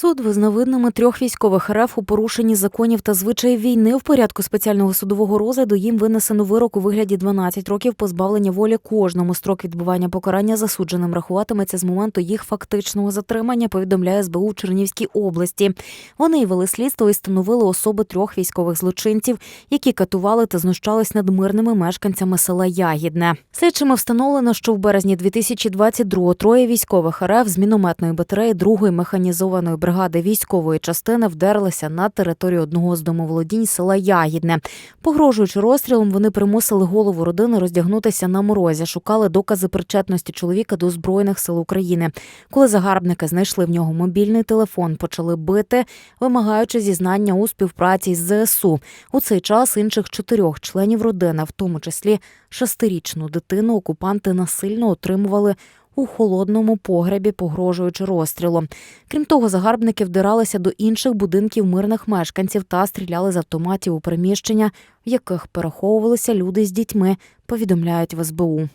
Суд визнав трьох військових РФ у порушенні законів та звичаїв війни. В порядку спеціального судового розгляду їм винесено вирок у вигляді 12 років позбавлення волі кожному. Строк відбування покарання засудженим рахуватиметься з моменту їх фактичного затримання. Повідомляє СБУ в Чернівській області. Вони й вели слідство і встановили особи трьох військових злочинців, які катували та знущались над мирними мешканцями села Ягідне. Слідчими встановлено, що в березні 2022-го троє військових РФ з мінометної батареї другої механізованої бригади військової частини вдерлися на територію одного з домоволодінь села Ягідне. Погрожуючи розстрілом, вони примусили голову родини роздягнутися на морозі, шукали докази причетності чоловіка до збройних сил України. Коли загарбники знайшли в нього мобільний телефон, почали бити, вимагаючи зізнання у співпраці з ЗСУ. У цей час інших чотирьох членів родини, в тому числі шестирічну дитину, окупанти насильно отримували у холодному погребі, погрожуючи розстрілом. Крім того, загарбники вдиралися до інших будинків мирних мешканців та стріляли з автоматів у приміщення, в яких переховувалися люди з дітьми, повідомляють в СБУ.